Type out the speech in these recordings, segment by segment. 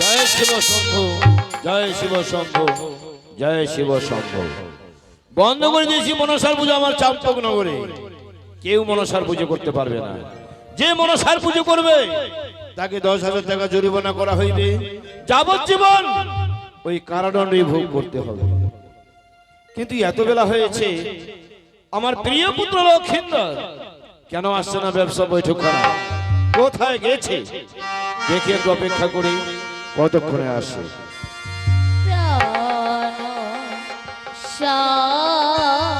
জয় শিব শম্ভু, জয় শিব শম্ভু, জয় শিব শম্ভু। বন্ধ করে দিয়েছি মনসার পুজো আমার চাম্পক নগরে। কেউ মনসার পুজো করতে পারবে না। যে মনসার পুজো করবে, তাকে দশ হাজার টাকা জরিমানা করা হইবে যাবজ্জীবন ওই কারাদণ্ডই ভোগ করতে হবে। কিন্তু এত বেলা হয়েছে, আমার প্রিয় পুত্র লক্ষিন্দর, কেন আসছে না ব্যবসা বৈঠক করা কোথায় গেছে? দেখি একটু অপেক্ষা করি। কতক্ষণে আসে? প্রাণ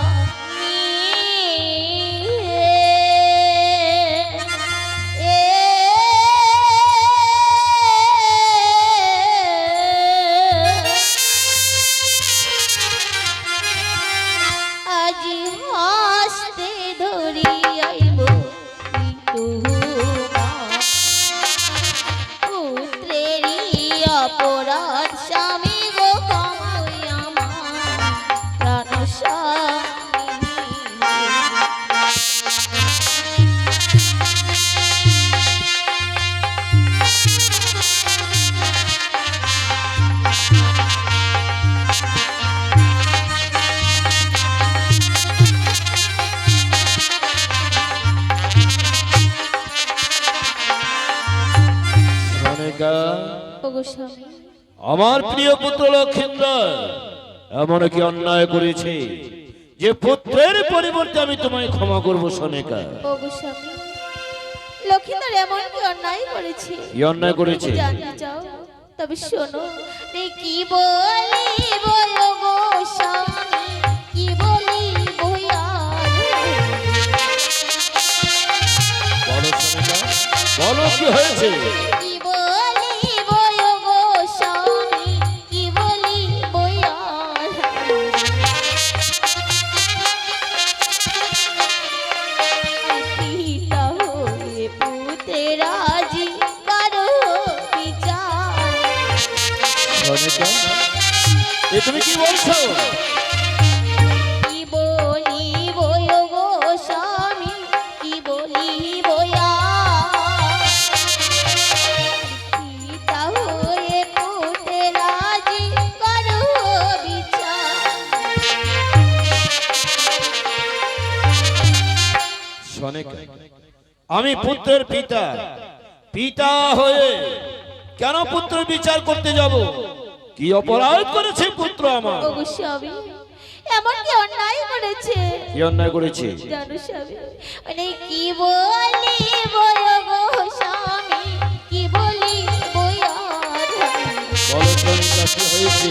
এমন কি অন্যায় করেছে যে পুত্রের পরিবর্তে আমি তোমায় ক্ষমা করব সনিকা ওগো স্বামী লক্ষ্মীধর এমন কি অন্যায় করেছে। কি অন্যায় করেছে? জানতে চাও তবে শোনো কি বলি বলো গো স্বামী কি বলি বইয়া বলো সনিকা বলো কি হয়েছে? আমি পুত্রের পিতা। পিতা হয়ে কেন পুত্র বিচার করতে যাব? কি অপরাধ করেছে পুত্র আমার? এমন কি অন্যায় করেছে? কি অন্যায় করেছে? জানো স্বামী মানে কি বলি বয় গো স্বামী কি বলি বয়া বলো সনিকা কি হয়েছে?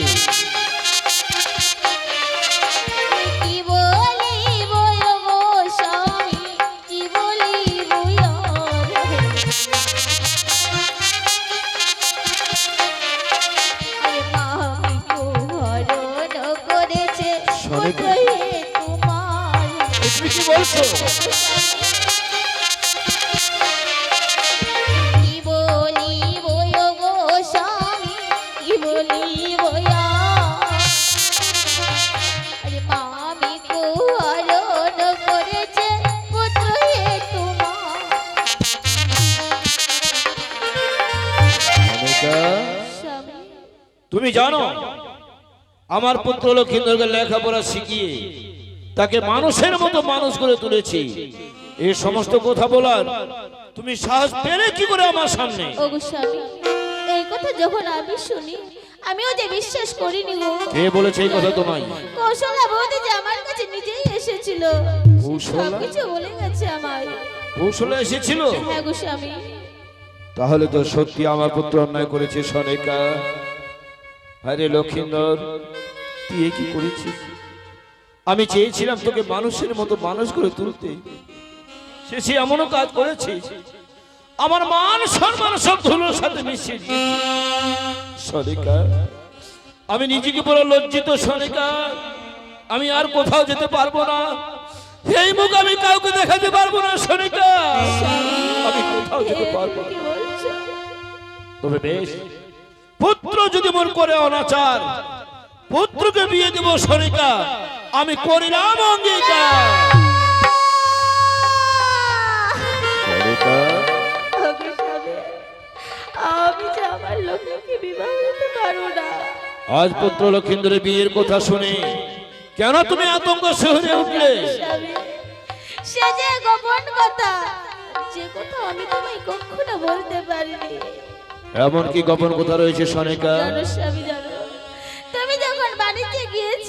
তুমি জানো আমার পুত্র লক্ষিন্দরকে লেখাপড়া শিখিয়ে তাকে মানুষের মতো মানুষ করে তুলেছি। এই সমস্ত কথা বলার তুমি সাহস পেলে কি করে আমার সামনে? ওগো এই কথা যখন আমি শুনি আমিও যে বিশ্বাস করিনি গো। কে বলেছে এই কথা তোমায়? কৌশলা বৌদি যে আমার কাছে নিজেই এসেছিল। কৌশলা? সবকিছু বলে গেছে আমায় কৌশলে এসেছিল? হ্যাঁ গো স্বামী। তাহলে তো সত্যি আমার পুত্র অন্যায় করেছে সনেকা। আরে লক্ষিন্দর তুই কি করেছিস? আমি চেয়েছিলাম তোকে মানুষের মতো মানুষ করে তুলতে। সে এমনও কাজ করেছে। আমার মান সম্মান সব ধুলোর সাথে দিয়েছে। সনিকা আমি নিজেকে বড় লজ্জিত সনিকা আমি আর কোথাও যেতে পারব না। এই মুখ আমি কাউকে দেখাতে পারব না সনিকা আমি কোথাও যেতে পারব তবে বেশ, পুত্র যদি মন করে অনাচার, পুত্রকে বিয়ে দেব সনিকা আমি করিলাম অঙ্গীকার। আজ পুত্র লক্ষিন্দরের বিয়ের কথা শুনে কেন তুমি আতঙ্ক শহরে উঠলে? সে যে গোপন কথা যে কথা আমি তোমায় কখনো বলতে পারিনি। এমন কি গোপন কথা রয়েছে সনিকা? তুমি যখন বাণিজ্যে গিয়েছিলে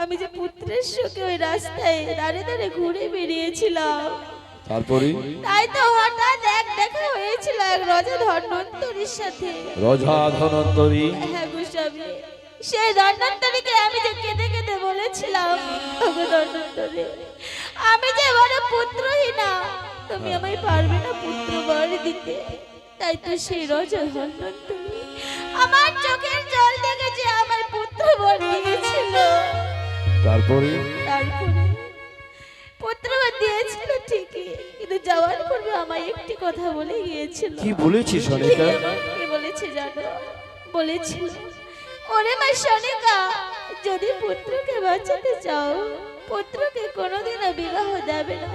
আমি যে পুত্রের শোকে ওই রাস্তায় দাঁড়িয়ে দাঁড়িয়ে ঘুরে বেরিয়েছিলাম। তারপরে তাই তো হঠাৎ এক দেখা হয়েছিল এক রজা ধন্বন্তরীর সাথে। রজা ধনন্তরী হ্যাঁ গোস্বামী সেই ধন্বন্তরীকে আমি যে কেঁদে কেঁদে বলেছিলাম। ওগো ধন্বন্তরী আমি যে বড় পুত্রহীনা তুমি আমায় পারবে না পুত্র বর দিতে। তাই তো সেই রজা ধন্বন্তরী আমার চোখের জল দেখেছে আমার পুত্র বর দিয়েছিল তারপরে? তারপরে পুত্রবর দিয়েছিল ঠিকই কিন্তু যাওয়ার পূর্বে আমায় একটি কথা বলে গিয়েছিল। কি বলেছি সনিকা কি বলেছে জানো? বলেছে ওরে মা সনিকা যদি পুত্রকে বাঁচাতে চাও পুত্রকে কোনোদিনও বিবাহ দেবে না।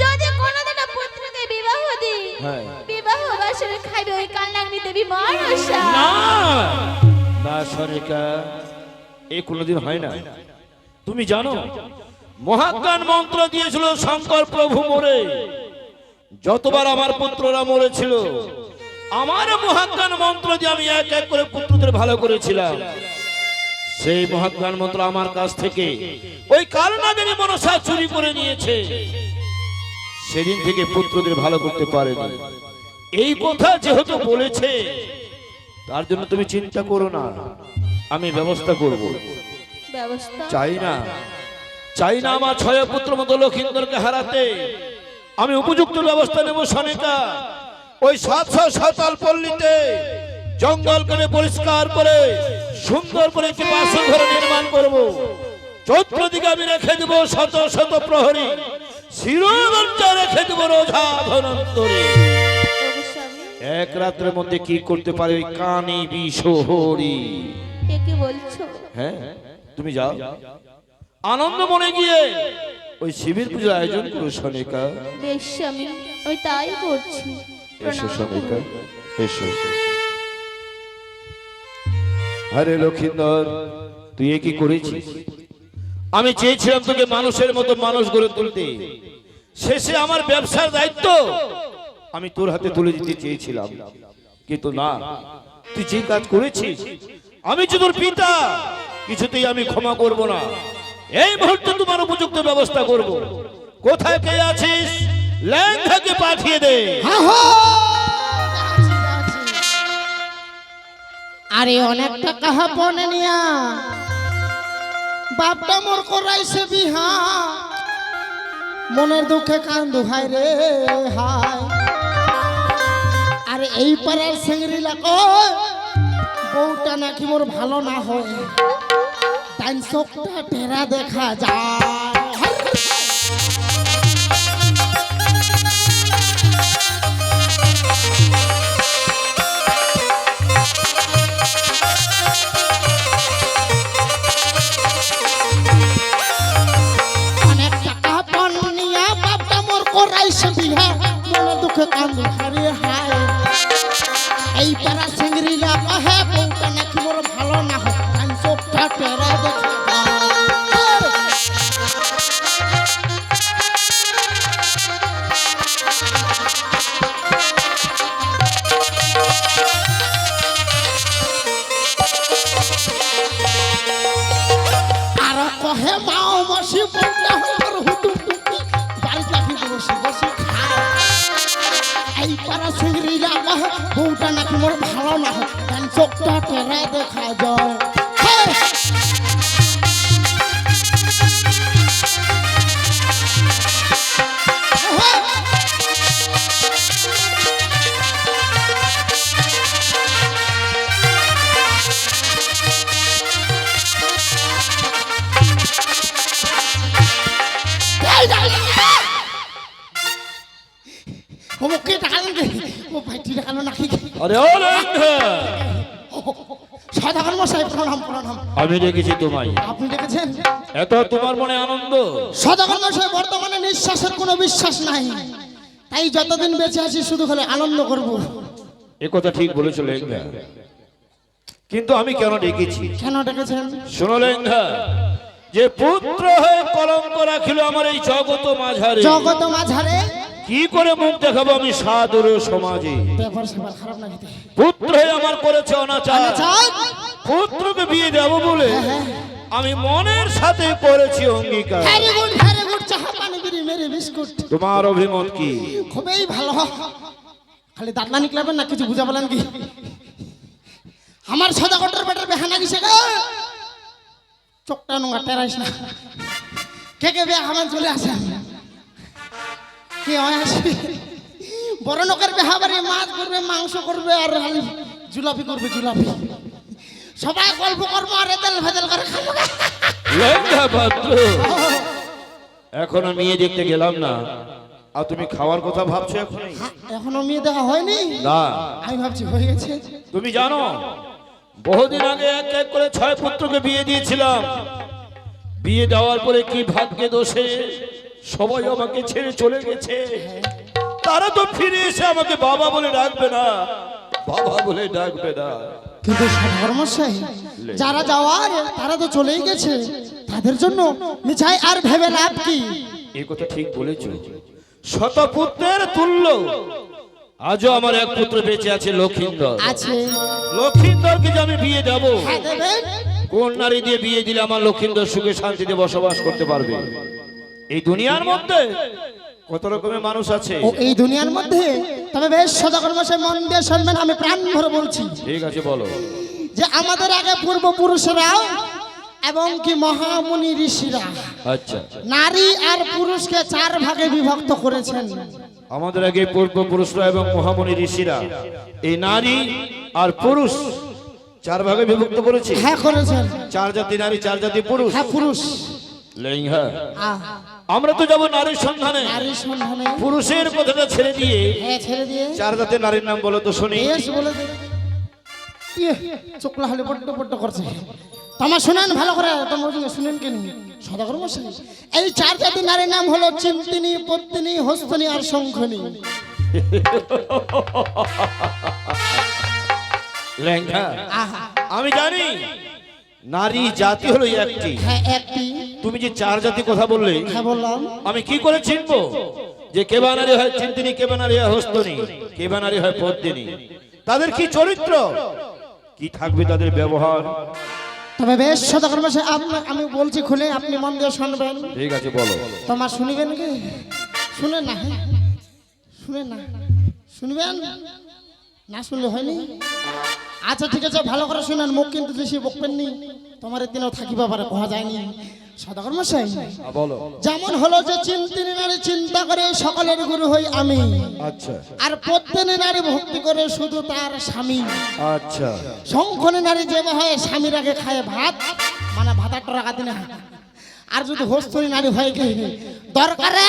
যদি কোনোদিনও পুত্রকে বিবাহ দিই হ্যাঁ। বিবাহ বাসরে খাইবে ওই কান্নাগ্নি দেবী মনসা না না সনিকা এ কোনোদিন হয় না। তুমি জানো মহাজ্ঞান মন্ত্র দিয়েছিল শঙ্কর প্রভু মরে। যতবার আমার পুত্ররা মরেছিল আমার মহাজ্ঞান মন্ত্র দিয়ে আমি এক এক করে পুত্রদের ভালো করেছিলাম। সেই মহাজ্ঞান মন্ত্র আমার কাছ থেকে ওই কালনাগিনী মনসা চুরি করে নিয়েছে। সেদিন থেকে পুত্রদের ভালো করতে পারেনি। এই কথা যেহেতু বলেছে তার জন্য তুমি চিন্তা করো না। আমি ব্যবস্থা করব। চাই না চাই না আমার ছয় পুত্র মতো লক্ষিন্দরকে হারাতে। আমি উপযুক্ত ব্যবস্থা নেব সনিকা ওই সাতশো সাতাল পল্লীতে জঙ্গল করে পরিষ্কার করে সুন্দর করে একটি বাসন ঘর নির্মাণ করব। চতুর্দিকে আমি রেখে দেব শত শত প্রহরী। শিরোদঞ্চা রেখে দেব রোজা ধনন্তরে। এক রাত্রের মধ্যে কি করতে পারে ওই কানি বিশোহরি এ কি বলছো? হ্যাঁ তুমি যাও। আনন্দ মনে গিয়ে ওই শিবির পুজোর আয়োজন করো সনিকা। বেশ স্বামী আমি তাই করছি। এসো সনিকা। এসো। আরে লক্ষিন্দর তুই এ কি করেছিস? আমি চেয়েছিলাম তোকে মানুষের মতো মানুষ গড়ে তুলতে। শেষে আমার ব্যবসার দায়িত্ব আমি তোর হাতে তুলে দিতে চেয়েছিলাম। কিন্তু না তুই যে কাজ করেছিস আমি যে তোর পিতা, কিছুতেই আমি ক্ষমা করব না। এই মুহূর্তে তোমার উপযুক্ত ব্যবস্থা করব। কোথায় কে আছিস? ল্যাংটাকে পাঠিয়ে দে। আরে অনেক টাকা হাপনে নিয়া। বাপটা মোর করাইছে বিহা। মনের দুঃখে কান্দু, হায় রে, হায়। আরে এই পাড়ার সেঙ্গরিলা কয় বউটা নাকি মোর ভালো না হয় দেখা যায়। টাকা পণ নিয়া বাপটা মোর করাইছে বিহা। মনে দুঃখে কান্দু। সাধারণ মশাই প্রণাম প্রণাম। আমি রেখেছি তোমায়। আপনি দেখেছেন? এত তোমার মনে আনন্দ? সদাগর মশাই বর্তমানে নিঃশ্বাসের কোনো বিশ্বাস নাই। তাই যতদিন বেঁচে আছি শুধু খালি আনন্দ করব। এ কথা ঠিক বলেছ লেঙ্গা কিন্তু আমি কেন ডেকেছি? কেন ডেকেছেন? শোনো লেঙ্গা যে পুত্র হয়ে কলঙ্ক রাখিল আমার এই জগত মাঝারে। জগত মাঝারে? কি করে মুখ দেখাবো আমি সাদর সমাজে? পুত্র হয়ে আমার করেছে অনাচার। পুত্রকে বিয়ে দেব বলে আমি মনের সাথে করেছি অঙ্গীকার। তোমার অভিমত কি? খুবই ভালো। খালি দাঁত না নিকলাবেন না কিছু বুঝা বলেন কি? আমার সদাগটের বেটার বেহানা গেছে গো? চোখটা নোংরা টেরাইস না। কে কে আমার চলে আসেন? কে আসবে বড় লোকের বেহা বাড়ি মাছ করবে মাংস করবে আর জুলাপি করবে জুলাপি। সবাই গল্প করব আর এদেল ভেদেল করে এখনও মেয়ে দেখতে গেলাম না। আর তুমি খাওয়ার কথা ভাবছ এখন এখনও মেয়ে দেখা হয়নি? না। আমি ভাবছি হয়ে গেছে। তুমি জানো বহুদিন আগে এক এক করে ছয় পুত্রকে বিয়ে দিয়েছিলাম। বিয়ে দেওয়ার পরে কি ভাগ্যে দোষে সবাই আমাকে ছেড়ে চলে গেছে। তারা তো ফিরে এসে আমাকে বাবা বলে ডাকবে না। বাবা বলে ডাকবে না। কিন্তু ধর্মশাই যারা যাওয়ার তারা তো চলেই গেছে। তাদের জন্য মিছাই আর ভেবে লাভ কি? এই কথা ঠিক বলেছ। শত পুত্রের তুল্য। আজও আমার এক পুত্র বেঁচে আছে লক্ষিন্দর। আছে। লক্ষিন্দরকে যে আমি বিয়ে দেব? হ্যাঁ কোন নারী দিয়ে বিয়ে দিলে আমার লক্ষিন্দর সুখে শান্তিতে বসবাস করতে পারবে? এই দুনিয়ার মধ্যে কত রকমের মানুষ আছে? ও এই দুনিয়ার মধ্যে তবে বেশ সদাগর মাসে মন দিয়ে শুনবেন আমি প্রাণ ভরে বলছি। ঠিক আছে বলো। যে আমাদের আগে পূর্বপুরুষরাও এবং কি মহামুনি ঋষিরা আচ্ছা। নারী আর পুরুষকে চার ভাগে বিভক্ত করেছেন। আমাদের আগে পূর্বপুরুষরা এবং মহামণি ঋষিরা এই নারী আর পুরুষ চার ভাগে বিভক্ত করেছে? হ্যাঁ করেছেন। চার জাতি নারী চার জাতি পুরুষ? হ্যাঁ পুরুষ। লেঙ্গা আমরা তো যাব নারীর সন্ধানে। নারীর সন্ধানে। পুরুষের কথাটা ছেড়ে দিয়ে। হ্যাঁ ছেড়ে দিয়ে। চার জাতের নারীর নাম বলো তো শুনি। বেশ বলে দে। ইয়ে, চোখলা হলে বড্ড বড্ড করছে। তোমার শুনেন ভালো করে তোমার শুনেন কেন? সদাগর মশাই। এই চার জাতি নারীর নাম হলো চিন্তিনী পত্তিনী হস্তনী আর শঙ্খনী। লেঙ্গা আহা। আমি জানি। নারী জাতি হলো একটি। হ্যাঁ একটি। তুমি যে চার জাতি কথা বললে হ্যাঁ বললাম। আমি কি করে চিনবো? যে কেবা নারী হয় চিন্তিনী কেবা নারী হয় হস্তনী কেবা নারী হয় পদ্মিনী। তাদের কি চরিত্র? কি থাকবে তাদের ব্যবহার? তবে বেশ সদাগর মশাই আমি বলছি খুলে আপনি মন দিয়ে শুনবেন। ঠিক আছে বলো। তোমার শুনিবেন কি? শুনেন না হ্যাঁ? শুনেন না। শুনবেন? না শুনলে হয়নি? আচ্ছা ঠিক আছে ভালো করে শুনেন মুখ কিন্তু বেশি বকবেন নি। তোমার দিনও থাকিবা পারে কোয়া যায়নি। বলো। যেমন হলো যে চিন্তিনী নারী চিন্তা করে সকলের গুরু হই আমি। আচ্ছা। আর প্রত্যেনী নারী ভক্তি করে শুধু তার স্বামী। আচ্ছা। শঙ্খনী নারী যে হয় স্বামীর আগে খায় ভাত মানে ভাতার টাকা দিনে আর যদি হোস্তনী নারী হয় কি? দরকারে!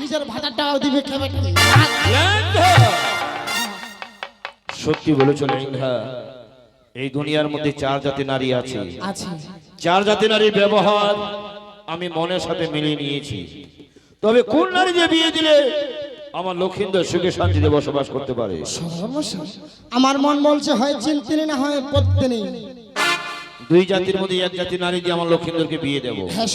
নিজের ভাতার টাকাও দিবে খেবে! সত্যি বলেছ লেঙ্গা এই দুনিয়ার মধ্যে চার জাতি নারী আছে। চার জাতি নারীর ব্যবহার আমি মনের সাথে মিলিয়ে নিয়েছি। তবে কোন নারী যে বিয়ে দিলে আমার লক্ষিন্দর সুখে শান্তিতে বসবাস করতে পারে? আমার মন বলছে হয় চিন্তিনি না হয় পত্নী দুই জাতির মধ্যে এক জাতি নারী দিয়ে আমার লক্ষিন্দরকে বিয়ে দেব। হ্যাঁ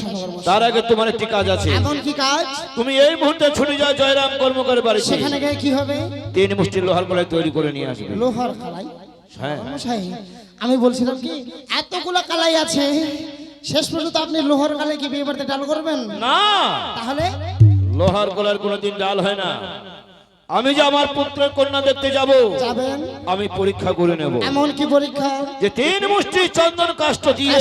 তার আগে তোমার একটি কাজ আছে। এমন কি কাজ? তুমি এই মুহূর্তে ছুটে যাও জয়রাম কর্মকারের বাড়িতে। সেখানে গিয়ে কি হবে? তিন মুষ্টি লোহার গলায় তৈরি করে নিয়ে আসবে। লোহার কালাই? হ্যাঁ। আমি বলছিলাম কি এতগুলো কালাই আছে শেষ পর্যন্ত আপনি লোহার কালাই কি বিয়ে বাড়িতে ডাল করবেন? না। তাহলে? লোহার গলার কোনোদিন ডাল হয় না। আমি যে আমার পুত্রের কন্যা দেখতে যাব যাবেন? আমি পরীক্ষা করে নেব। এমন কি পরীক্ষা? যে তিন মুষ্টি চন্দন কষ্ট দিয়ে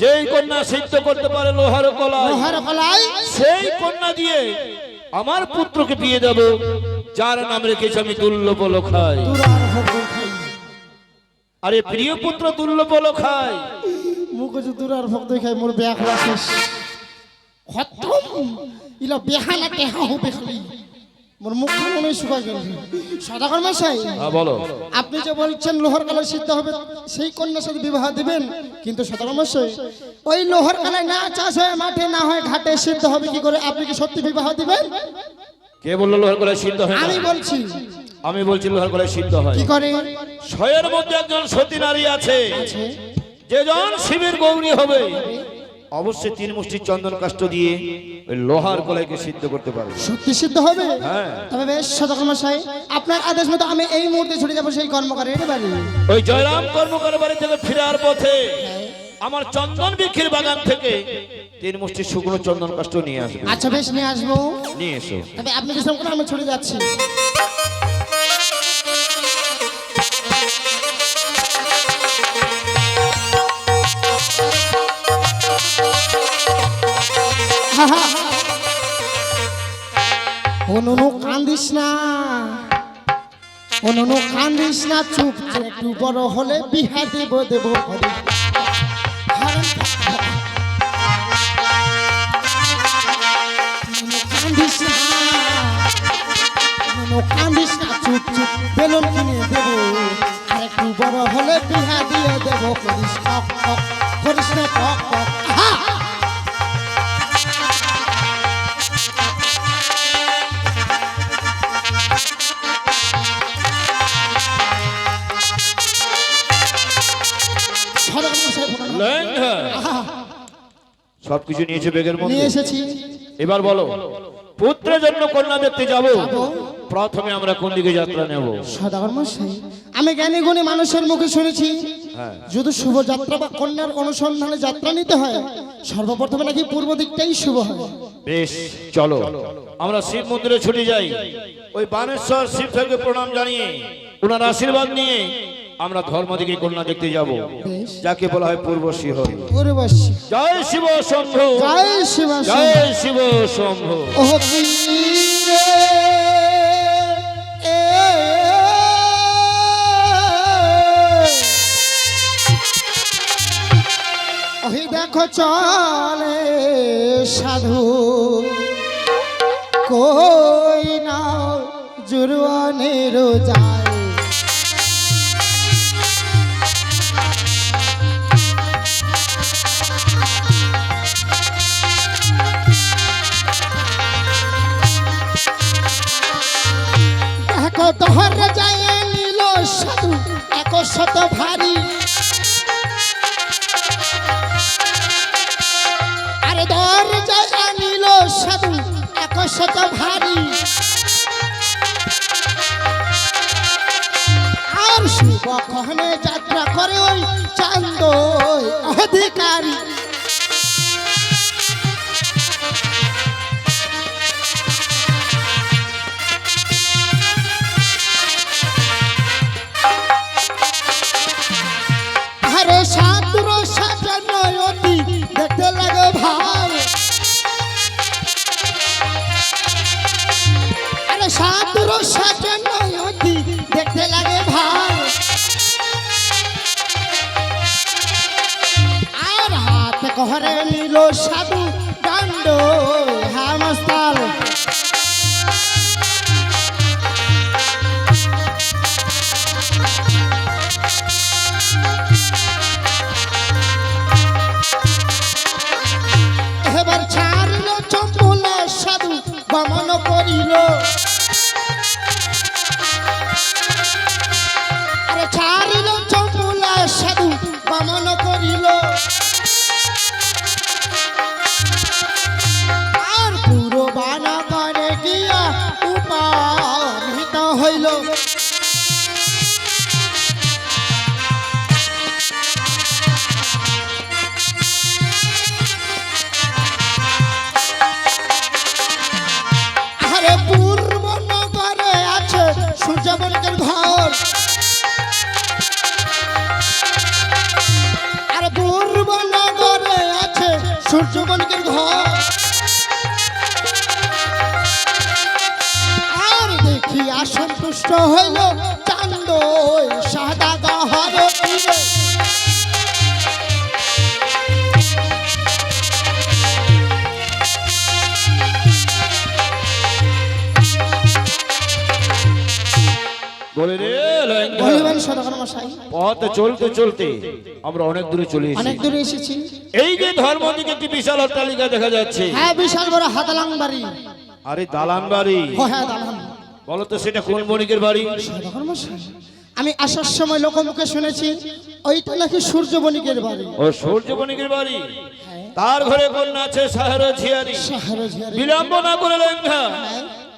যেই কন্যা সিদ্ধ করতে পারে লোহার কলায় লোহার সেই কন্যা দিয়ে আমার পুত্রকে বিয়ে দেব যার নাম রেখেছি আমি দুর্লভ খাই তুরার আরে প্রিয় পুত্র দুর্লভ খাই মুখ তুরার ভোগ খাই মোর বেয়া খোলা শেষ খতম। ইলা মোর মুখ মনে হয় গেল। সদাগর মশাই হ্যাঁ বলো। আপনি যে বলছেন লোহার কালাই সিদ্ধ হবে সেই কন্যার সাথে বিবাহ দিবেন? কিন্তু সদাগর মশাই ওই লোহার কালাই না চাষ হয় মাঠে না হয় ঘাটে সিদ্ধ হবে কি করে? আপনি কি সত্যি বিবাহ দিবেন? কে বলল লোহার গলায় সিদ্ধ হয় আমি বলছি। আমি বলছি লোহার গলায় সিদ্ধ হয়। কি করে? ছয়ের মধ্যে একজন সতী নারী আছে। যেজন শিবের গৌরী হবে। অবশ্যই তিন মুষ্টি চন্দন কাষ্ট দিয়ে ওই লোহার গলাইকে সিদ্ধ করতে পারবে। সত্যি সিদ্ধ হবে? হ্যাঁ। তবে বেশ সদর মশাই আপনার আদেশ মতো আমি এই মুহূর্তে ছুটে যাব সেই কর্মকারের বাড়ি। ওই জয়রাম কর্মকার বাড়ি থেকে ফেরার পথে আমার চন্দন বৃক্ষের বাগান থেকে তিন মুষ্টি শুকনো চন্দন কাষ্ট নিয়ে আসবে। আচ্ছা বেশ নিয়ে আসব। নিয়ে এসো। তবে আপনি করে আমি ছুটে যাচ্ছি। অনুনু কান্দিস না। অনুনু কান্দিস না, চুপ একটু বড় হলে বিহা দেব দেব হরে। কান্দিস না। না, চুপ চুপ বেলুন কিনে দেবো। বড় হলে বিহা দিয়ে দেবো করিস করিস না সবকিছু নিয়েছে বেগের নিয়ে মধ্যে এসেছি। এবার বলো পুত্রের জন্য কন্যা দেখতে যাব। প্রথমে আমরা কোন দিকে যাত্রা নেব? সদাগর মশাই আমি জ্ঞানী গুণী মানুষের মুখে শুনেছি হ্যাঁ। যদি শুভ যাত্রা বা কন্যার অনুসন্ধানে যাত্রা নিতে হয় সর্বপ্রথমে নাকি পূর্ব দিকটাই শুভ হয়। বেশ চলো। আমরা শিব মন্দিরে ছুটে যাই। ওই বানেশ্বর শিব ঠাকুরকে প্রণাম জানিয়ে ওনার আশীর্বাদ নিয়ে আমরা ধর্ম দিকে কন্যা দেখতে যাব যাকে বলা হয় পূর্ব শিহরি। জয় শিব শম্ভু। জয় শিব জয় শিব শম্ভু। দেখো চলে সাধু। কই না জুরওয়ানের যায়। দেখো যায় নীল সাধু, এক শত ভারী। আরে দর যায় নীল সাধু, এক শত ভারী। আর শুভ কহনে যাত্রা করে ওই চান্দ অধিকারী নিল সাধু কাণ্ড হামস্তাল। এবার ছাড়িল চম্পুল সাধু গমন করিল। পথে চলতে চলতে আমরা অনেক দূরে চলে এসেছি। অনেক দূরে এসেছি। এই যে ধর্ম দিকে একটি বিশাল অট্টালিকা দেখা যাচ্ছে। হ্যাঁ বিশাল বড় হাতালাং বাড়ি। আরে দালান বাড়ি। হ্যাঁ দালান। বলো তো সেটা কোন বণিকের বাড়ি? আমি আসার সময় লোকমুখে শুনেছি ওইটা নাকি সূর্য বণিকের বাড়ি। ও সূর্য বণিকের বাড়ি? তার ঘরে কন্যা আছে সাহের ঝিয়ারি সাহারা ঝিয়ারি বিলম্ব না করে লেঙ্গা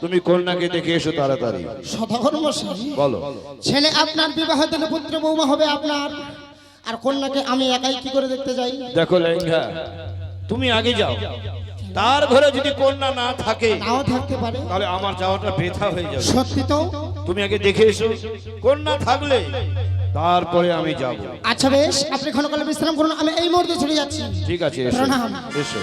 তুমি কন্যাকে দেখে এসো তাড়াতাড়ি। সদাগর মশাই বলো। ছেলে আপনার বিবাহ দিলে পুত্র বৌমা হবে আপনার। আর কন্যাকে আমি একাই কি করে দেখতে যাই? দেখো লেঙ্গা তুমি আগে যাও। তার ঘরে যদি কন্যা না থাকে নাও থাকতে পারে। তাহলে আমার যাওয়াটা বৃথা হয়ে যাবে। সত্যি তো? তুমি আগে দেখে এসো কন্যা থাকলে তারপরে আমি যাব। আচ্ছা বেশ আপনি ক্ষণকালে বিশ্রাম করুন আমি এই মুহূর্তে চলে যাচ্ছি। ঠিক আছে এসো। এসো।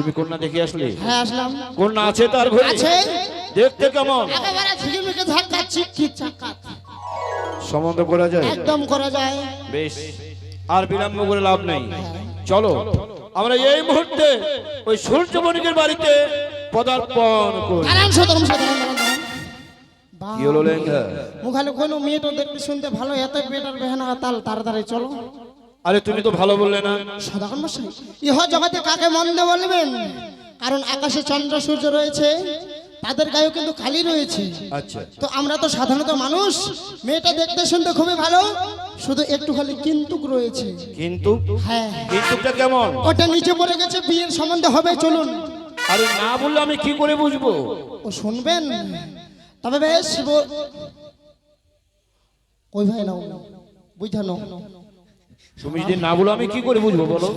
তুমি কন্যা দেখে আসলে? হ্যাঁ আসলাম। কন্যা আছে তার ঘরে? আছে। দেখতে কেমন? একেবারে ঝিলিমিকে ধাক্কা চিক্কি চাক্কা সম্বন্ধ করা যায়? একদম করা যায়। বেশ। আর বিলম্ব করে লাভ নেই। চলো আমরা এই মুহূর্তে ওই সূর্য বণিকের বাড়িতে পদার্পণ করি। কি হলো লেঙ্গা? মুখালে কোনো মেয়েটা দেখতে শুনতে ভালো এত বেটার বেহানা তাল তাড়াতাড়ি চলো। আরে তুমি তো ভালো বললে না। সদাগর মশাই ইহ জগতে কাকে মন্দ বলবেন? কারণ আকাশে চন্দ্র সূর্য রয়েছে তাদের গায়েও কিন্তু খালি রয়েছে। আচ্ছা। তো আমরা তো সাধারণত মানুষ মেয়েটা দেখতে শুনতে খুবই ভালো শুধু একটু খালি কিন্তুক রয়েছে। কিন্তু হ্যাঁ। কিন্তুটা কেমন? ওটা নিচে পড়ে গেছে বিয়ের সম্বন্ধে হবে চলুন। আরে না বললে আমি কি করে বুঝব? ও শুনবেন? তবে বেশ কই ভাই নাও বুঝানো তুমি যদি না বলো আমি কি করে বুঝব বলো?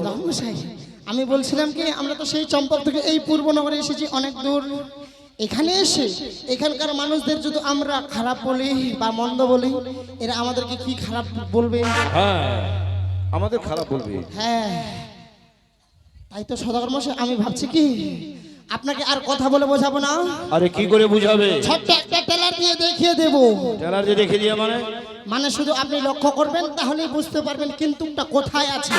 আমি বলছিলাম কি আমরা তো সেই চম্পক থেকে এই পূর্বনগরে এসেছি অনেক দূর। এখানে এসে এখানকার মানুষদের যদি আমরা খারাপ বলি বা মন্দ বলি এরা আমাদেরকে কি খারাপ বলবে? হ্যাঁ আমাদের খারাপ বলবে। হ্যাঁ তাই তো সদাগর আমি ভাবছি কি আপনাকে আর কথা বলে বোঝাবো না? আরে কি করে বুঝাবে? ছোট্ট একটা টেলার দিয়ে দেখিয়ে দেব। টেলার যে দেখে দিয়ে মানে? মানে শুধু আপনি লক্ষ্য করবেন তাহলেই বুঝতে পারবেন কিন্তু কোথায় আছে।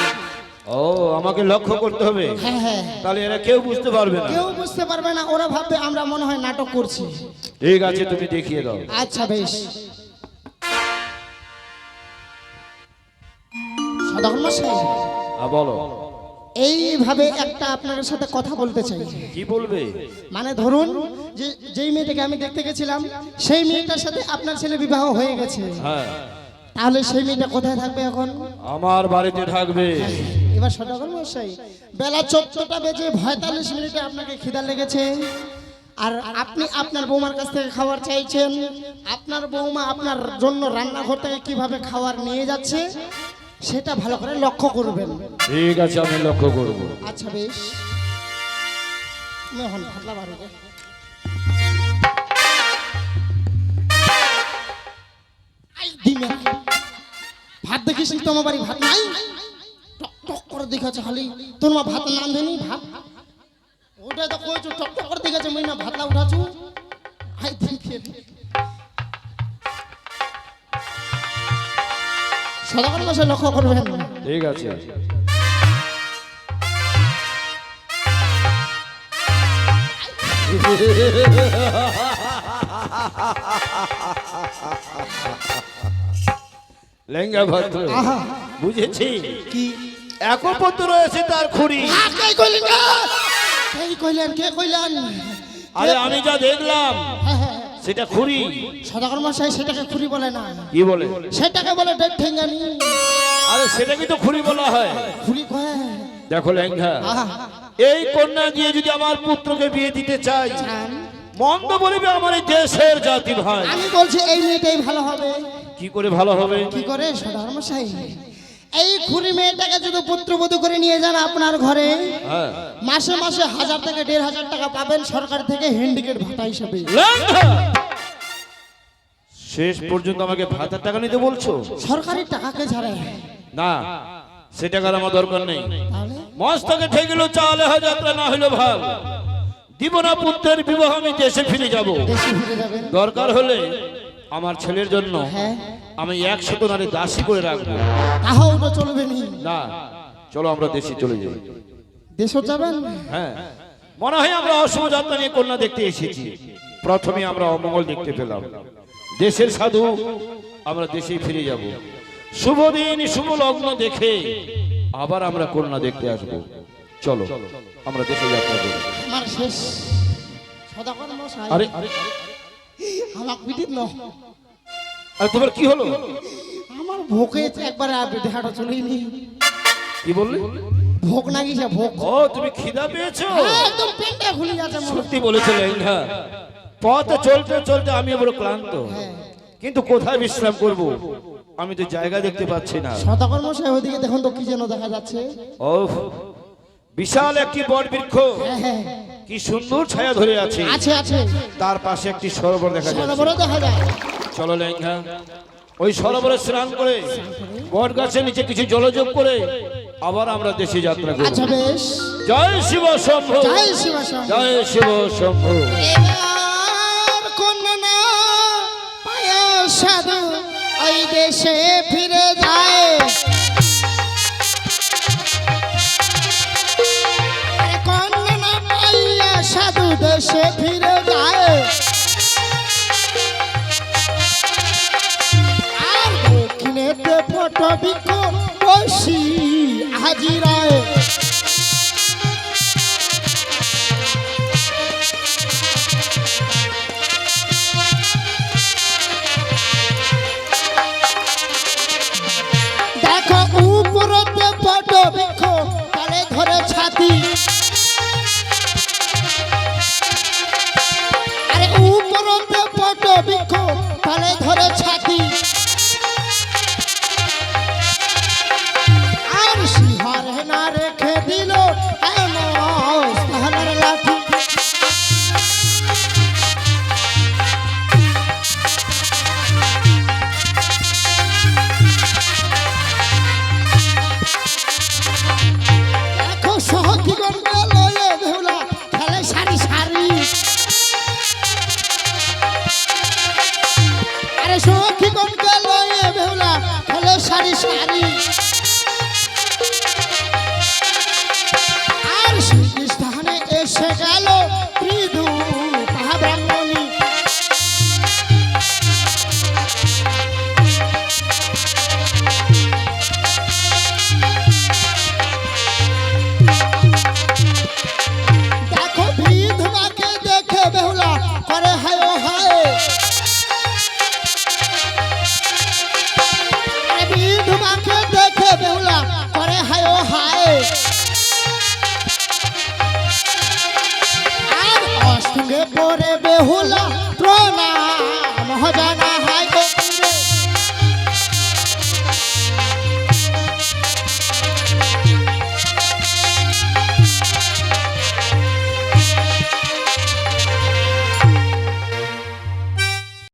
ও আমাকে লক্ষ্য করতে হবে? হ্যাঁ হ্যাঁ। তাহলে এরা কেউ বুঝতে পারবে না। কেউ বুঝতে পারবে না ওরা ভাববে আমরা মনে হয় নাটক করছি। ঠিক আছে তুমি দেখিয়ে দাও। আচ্ছা বেশ। সদাগর মশাই। বলো। এইভাবে একটা আপনার সাথে কথা বলতে চাই। কি বলবে? মানে ধরুন যে যেই মেয়েটাকে আমি দেখতে গেছিলাম সেই মেয়েটার সাথে আপনার ছেলে বিবাহ হয়ে গেছে। হ্যাঁ। তাহলে সেই মেয়েটা কোথায় থাকবে এখন? আমার বাড়িতে থাকবে। এবার সদাগর মশাই বেলা চোদ্দটা বেজে পঁয়তাল্লিশ মিনিটে আপনাকে খিদা লেগেছে। আর আপনি আপনার বৌমার কাছ থেকে খাবার চাইছেন। আপনার বৌমা আপনার জন্য রান্নাঘর থেকে কীভাবে খাবার নিয়ে যাচ্ছে সেটা ভালো করে লক্ষ্য করবেন। ঠিক আছে আমি লক্ষ্য করব। আচ্ছা বেশ। বাড়িতে আই দিমে। ভাত দেখিস তোমার বাড়ি ভাত নাই? টক টক করে দেখাচ্ছে খালি। তোর মা ভাত নাম দেনি ভাত? ওটা তো কইছো টক টক করে দেখাচ্ছে। মই না ভাতলা উঠাছু আই দেখে সদাগর লক্ষ্য করবেন। ঠিক আছে। লেঙ্গা ভদ্র বুঝেছি। কি? একপত্র রয়েছে তার খুঁড়ি। কে কইলেন না? কে কইলেন কে কইলেন? আরে আমি যা দেখলাম হ্যাঁ, হ্যাঁ। সেটা খুঁড়ি সদাগর মশাই সেটাকে খুরি বলে না। কি বলে? সেটাকে বলে ডেট ঠেঙ্গানি। আরে সেটাকে তো খুঁড়ি বলা হয়। খুরি কয়? দেখো লেঙ্গা। এই কন্যা দিয়ে যদি আমার পুত্রকে বিয়ে দিতে চাই। মন্দ বলিবে আমার এই দেশের জাতি ভাই। আমি বলছি এই মেয়েটাই ভালো হবে। কি করে ভালো হবে? কি করে সদাগর মশাই এই খুরি মেয়েটাকে যদি পুত্রবধূ করে নিয়ে যান আপনার ঘরে হ্যাঁ। মাসে মাসে হাজার থেকে দেড় হাজার টাকা পাবেন সরকার থেকে হ্যান্ডিকেট ভাতা হিসাবে। শেষ পর্যন্ত আমাকে ভাতার টাকা নিতে বলছো? সরকারি টাকাকে ছাড়ে। না সে টাকার আমার দরকার নেই। মস্তকে ঠেকিল চালে হয় যাত্রা না হইল ভালো। দিব না পুত্রের বিবাহ আমি দেশে ফিরে যাব। দরকার হলে আমার ছেলের জন্য হ্যাঁ। আমি একশত নারী দাসী করে রাখব। তাহাও তো চলবে না। চলো আমরা দেশে চলে যাই। দেশও যাবেন? হ্যাঁ। মনে হয় আমরা অশুভ যাত্রা নিয়ে কন্যা দেখতে এসেছি। প্রথমে আমরা অমঙ্গল দেখতে পেলাম। দেশের সাধু আমরা দেশে ফিরে যাব। শুভ দিন শুভ লগ্ন দেখে আবার আমরা কন্যা দেখতে আসব। চলো আমরা দেশে যাত্রা করি। আমার শেষ। আরে ন। আরে তোমার কি হলো? আমার ভোকে একবারে দেখাটা চলেইনি কি বললে? ভোগ না গিয়েছে ভোগ? ও তুমি খিদা পেয়েছ? হ্যাঁ, একদম পেটটা খুলে যাচ্ছে সত্যি বলেছে লেঙ্গা পথে চলতে চলতে আমি বড় ক্লান্ত। কিন্তু কোথায় বিশ্রাম করব? আমি তো জায়গা দেখতে পাচ্ছি না। সদাগর মশাই ওইদিকে দেখুন তো কি যেন দেখা যাচ্ছে। ও বিশাল একটি বট বৃক্ষ। হ্যাঁ হ্যাঁ। কি সুন্দর ছায়া ধরে আছে। আছে আছে। তার পাশে একটি সরোবর দেখা যাচ্ছে। সদাগর দেখা যায়। চলো লেঙ্গা। ওই সরোবরে স্নান করে বট গাছের নিচে কিছু জলযোগ করে আবার আমরা দেশে যাত্রা করব। আচ্ছা জয় শিব শম্ভু। জয় শিব শম্ভু। সাধু ওই দেশে ফিরে যায়। সাধু দেশে ফিরে যায়। দক্ষিণেতে ফটো বসি হাজিরায়।